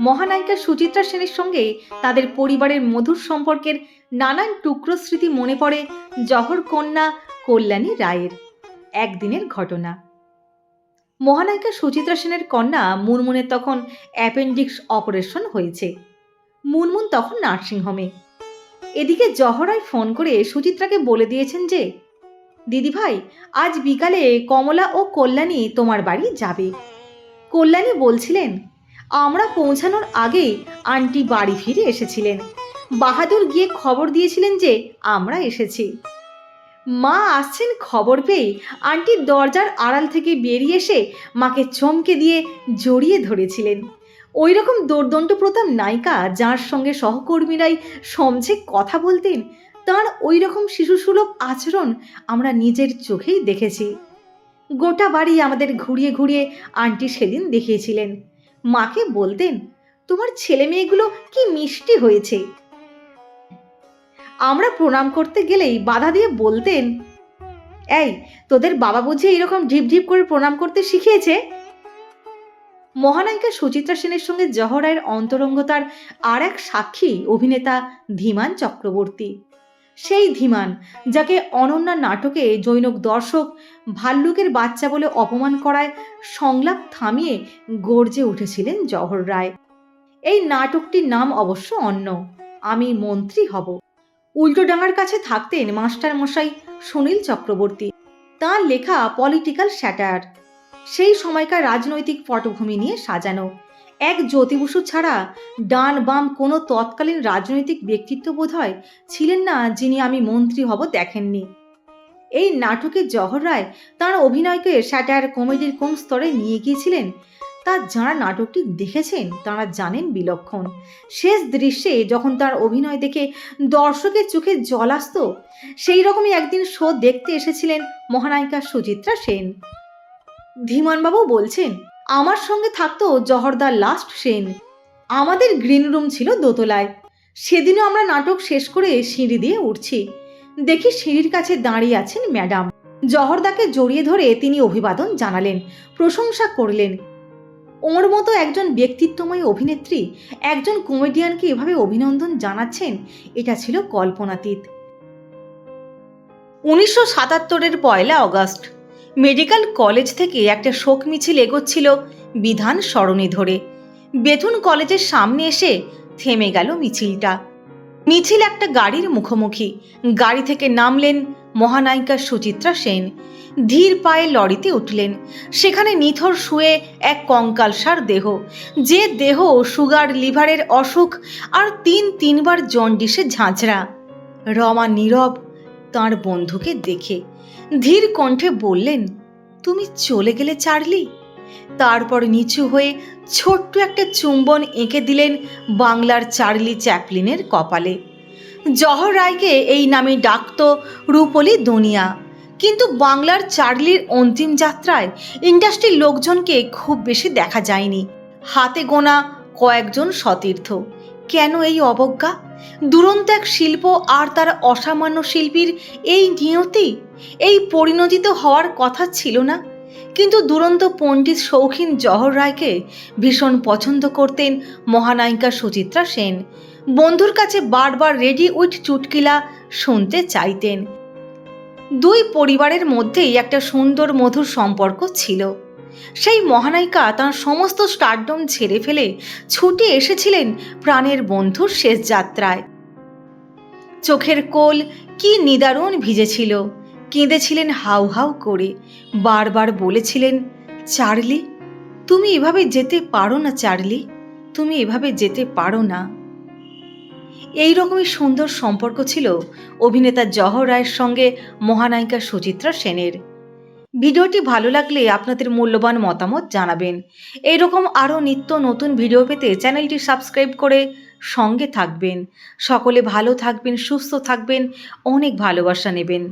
মহানায়িকা সুচিত্রা সেনের সঙ্গে তাদের পরিবারের মধুর সম্পর্কের নানান টুকরো স্মৃতি মনে পড়ে জহর কন্যা কল্যাণী রায়ের একদিনের ঘটনা। মহানায়িকা সুচিত্রা সেনের কন্যা মুনমুনের তখন অ্যাপেন্ডিক্স অপারেশন হয়েছে। মুনমুন তখন নার্সিংহোমে। এদিকে জহরায় ফোন করে সুচিত্রাকে বলে দিয়েছেন যে দিদিভাই আজ বিকালে কমলা ও কল্যাণী তোমার বাড়ি যাবে। কল্যাণী বলছিলেন আমরা পৌঁছানোর আগেই আন্টি বাড়ি ফিরে এসেছিলেন। বাহাদুর গিয়ে খবর দিয়েছিলেন যে আমরা এসেছি। মা আসছেন খবর পেয়ে আন্টি দরজার আড়াল থেকে বেরিয়ে এসে মাকে চমকে দিয়ে জড়িয়ে ধরেছিলেন। ওই রকম দোর্দণ্ড প্রথম নায়িকা যার সঙ্গে সহকর্মীরাই সমঝে কথা বলতেন, তার ওই রকম শিশুসুলভ আচরণ আমরা নিজের চোখেই দেখেছি। গোটা বাড়ি আমাদের ঘুরিয়ে ঘুরিয়ে আন্টি সেদিন দেখিয়েছিলেন। মাকে বলতেন, তোমার ছেলে মেয়েগুলো কি মিষ্টি হয়েছে? আমরা প্রণাম করতে গেলেই বাধা দিয়ে বলতেন, এই, তোদের বাবা বুঝি এরকম ঢিপ ঢিপ করে প্রণাম করতে শিখিয়েছে? মহানায়িকা সুচিত্রা সেনের সঙ্গে জহরায়ের অন্তরঙ্গতার আর এক সাক্ষী অভিনেতা ধীমান চক্রবর্তী। সেই ধীমান, যাকে অনন্যা নাটকে জৈনক দর্শক ভাল্লুকের বাচ্চা বলে অপমান করায় সংলাপ থামিয়ে গর্জে উঠেছিলেন জহর রায়। এই নাটকটির নাম অবশ্য অন্য, আমি মন্ত্রী হব। উল্টোডাঙার কাছে থাকতেন মাস্টার মশাই সুনীল চক্রবর্তী। তাঁর লেখা পলিটিক্যাল স্যাটার সেই সময়কার রাজনৈতিক পটভূমি নিয়ে সাজানো। এক জ্যোতিবসু ছাড়া ডান বাম কোনো তৎকালীন রাজনৈতিক ব্যক্তিত্ব বোধ হয় ছিলেন না যিনি আমি মন্ত্রী হব দেখেননি। এই নাটকে জহর রায় তাঁর অভিনয়কে স্যাটার কমেডির কোন স্তরে নিয়ে গিয়েছিলেন তা যাঁরা নাটকটি দেখেছেন তাঁরা জানেন বিলক্ষণ। শেষ দৃশ্যে যখন তার অভিনয় দেখে দর্শকের চোখে জল আসত, সেই রকমই একদিন শো দেখতে এসেছিলেন মহানায়িকা সুচিত্রা সেন। ধীমানবাবু বলছেন আমার সঙ্গে থাকতো জহরদার লাস্ট সেন। আমাদের গ্রিন রুম ছিল দোতলায়। সেদিনও আমরা নাটক শেষ করে সিঁড়ি দিয়ে উঠছি। দেখি সিঁড়ির কাছে দাঁড়িয়ে আছেন ম্যাডাম। জহরদাকে জড়িয়ে ধরে তিনি অভিবাদন জানালেন, প্রশংসা করলেন। ওর মতো একজন ব্যক্তিত্বময় অভিনেত্রী, একজন কমেডিয়ানকে এভাবে অভিনন্দন জানাচ্ছেন, এটা ছিল কল্পনাতীত। উনিশশো সাতাত্তরের পয়লা অগস্ট। মেডিকেল কলেজ থেকে একটা শোক মিছিল এগোচ্ছিল বিধান সরণি ধরে। বেথুন কলেজের সামনে এসে থেমে গেল মিছিলটা। মিছিল একটা গাড়ির মুখোমুখি। গাড়ি থেকে নামলেন মহানায়িকা সুচিত্রা সেন। ধীর পায়ে লরিতে উঠলেন। সেখানে নিথর শুয়ে এক কঙ্কালসার দেহ। যে দেহ সুগার, লিভারের অসুখ আর তিন তিনবার জন্ডিসে ঝাঁঝরা। রমা নীরব তার বন্ধুকে দেখে ধীর কণ্ঠে বললেন, তুমি চলে গেলে চার্লি? তারপর নিচু হয়ে ছোট্ট একটা চুম্বন এঁকে দিলেন বাংলার চার্লি চ্যাপলিনের কপালে। জহর রায়কে এই নামে ডাকত রূপলি দুনিয়া। কিন্তু বাংলার চার্লির অন্তিম যাত্রায় ইন্ডাস্ট্রির লোকজনকে খুব বেশি দেখা যায়নি। হাতে গোনা কয়েকজন সতীর্থ। কেন এই অবজ্ঞা? দুরন্ত এক শিল্প আর তার অসামান্য শিল্পীর এই নিয়তি? এই পরিণতিত হওয়ার কথা ছিল না। কিন্তু দুরন্ত পণ্ডিত শৌখিন জহর রায়কে ভীষণ পছন্দ করতেন মহানায়িকা সুচিত্রা সেন। বন্ধুর কাছে বারবার রেডি উইথ চুটকিলা শুনতে চাইতেন। দুই পরিবারের মধ্যেই একটা সুন্দর মধুর সম্পর্ক ছিল। সেই মহানায়িকা তাঁর সমস্ত স্টারডম ছেড়ে ফেলে ছুটে এসেছিলেন প্রাণের বন্ধুর শেষ যাত্রায়। চোখের কোল কি নিদারুণ ভিজেছিল। কেঁদেছিলেন হাউ হাউ করে। বারবার বলেছিলেন, চার্লি, তুমি এভাবে যেতে পারো না চার্লি, তুমি এভাবে যেতে পারো না। এই রকমই সুন্দর সম্পর্ক ছিল অভিনেতা জহর রায়ের সঙ্গে মহানায়িকা সুচিত্রা সেনের। ভিডিওটি ভালো লাগলে আপনাদের মূল্যবান মতামত জানাবেন। এইরকম আরও নিত্য নতুন ভিডিও পেতে চ্যানেলটি সাবস্ক্রাইব করে সঙ্গে থাকবেন। সকলে ভালো থাকবেন, সুস্থ থাকবেন, অনেক ভালোবাসা নেবেন।